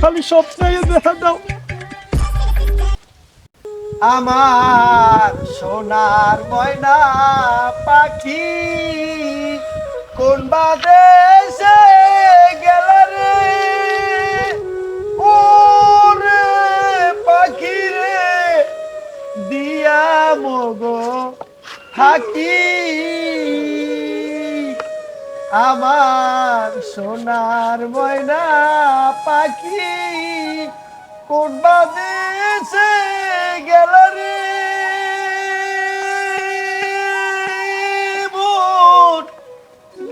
খালি স্বপ্নে দেখা দাও। আমার সোনার ময়না পাখি কোন বাদেশে মগো, থাকি। আমার সোনার ময়না পাখি কোন বাদেশে গেল রে?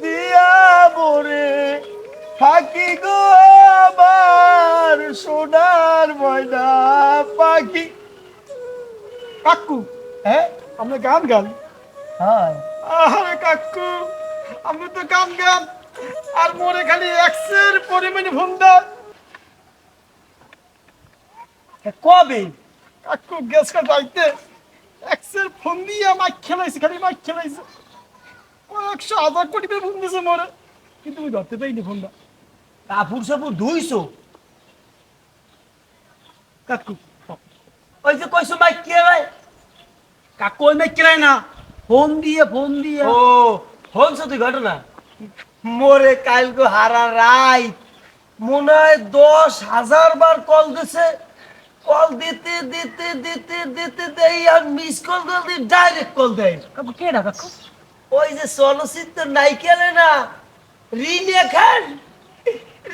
দিয়া মোরে থাকি গো আমার সোনার ময়না পাখি। কাকু হ্যাঁ আমরা গান গান। হয়। আরে কাকু আমরা তো গান গান। আর মোরে খালি এক্সের পরিমাণে ভুন্দা। কবে? কাকু গ্যাস কাট রাইতে। এক্সের ফোন দিয়ে মাইক খেলাইছে খালি মাইক খেলাইছে। একশো হাজার কোটি করে ফোন দিয়েছে মোরে। কিন্তু আমি ধরতে পাইনি ফোনটা কাপড় সাপুর ধুইছো? কাকু। ওই যে কইছো মাইক কে ভাই? কাকু ওই খেলাই না? ফোন দিয়ে ফোন দিয়ে। ও হন সত্যি ঘটনা? মোরে কালকে হারা রাই মনে হয় দশ হাজার বার কল দিছে। কল দিতে দিতে দিতে দিতে দেই আর মিস কল দিতে ডাইরেক্ট কল দেয়। কাকু কে না কাকু? ওই যে চলচ্চিত্র নায়িকা না রিনিয়া খান।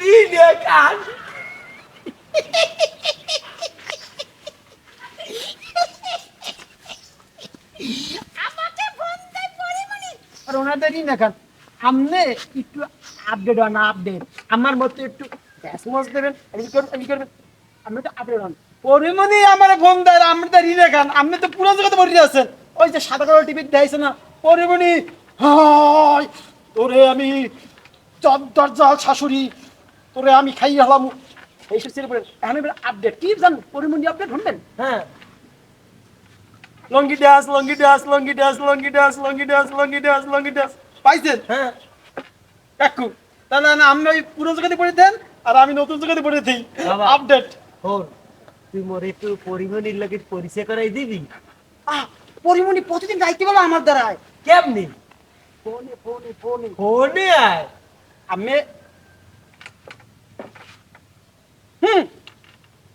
রিনিয়া খান। আর ওনাদেরই একটু আপডেট আপডেট আমার মতো একটু দেবেন আমি তো আপডেট হন। পরিমণি আমার আপনি তো খান। আপনি তো পুরো জগতে ভরে আছেন। ওই যে সাদা কালো টিভি দেখাইছে না, পরিমণি তোরে আমি দরজা শাশুড়ি, তোরে আমি খাই হলাম এইসব ছেলে পড়েন। এখন আপডেট কি জান পরিমণি আপডেট শুনবেন হ্যাঁ। লঙ্গি ডাস লঙ্গি ডাস লঙ্গি ডাস লঙ্গি ডাস লঙ্গি ডাস লঙ্গি ডাস লঙ্গি ডাস পাইছেন? হ্যাঁ। কাকু তাহলে না আমি ওই পুরো জগতে পড়ে দেন আর আমি নতুন জগতে পড়ে দিই। আপডেট হন তুই মোরে একটু পরিমণির লাগে পরিচয় করাই দিবি? আহ পরিমণি প্রতিদিন দায়িত্ব বলো আমার দ্বারায়। কেমনি? ফোনে ফোনে ফোনে। ফোনে আয়। আমি হুম।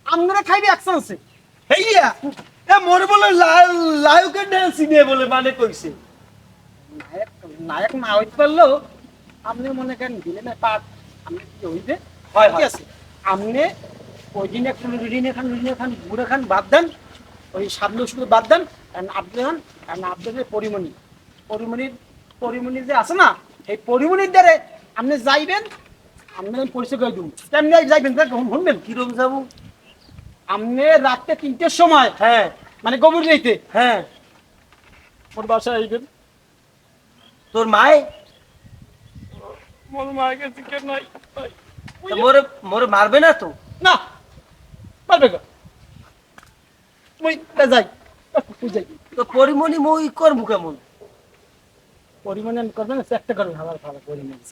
আপনারা খাইবে অ্যাকশন আছে হেইয়া। এ মোরে বলে বলে মানে কইছে নায়ক নায়ক না হইতে পারলেও আপনি মনে করেন আপনি কি হইবে হয়, ঠিক। আছে। আপনি ওই দিন খান খান বুড়ে খান বাদ দেন। ওই সামনে শুধু বাদ দেন। আপনি খান আপনাদের পরিমণি পরিমণির পরিমণি যে আছে না এই পরিমণির দ্বারে আপনি যাইবেন আপনি পরিচয় করে দিব তেমনি যাইবেন? শুনবেন। কিরম যাব? আপনি রাত্রে তিনটের সময়? হ্যাঁ। মানে গভীর রাইতে? হ্যাঁ। ওর বাসায় আইবেন। তোর মায় মোর মায়ের কাছে কেন নাই মোরে মোরে মারবে না তো? না। পারবে গো মুই তা যাই। তুই যাই। তো পরিমণি মই করব কেমন? পরিমাণে করবে না চেষ্টা করবে ভালো ভালো পরিমাণ।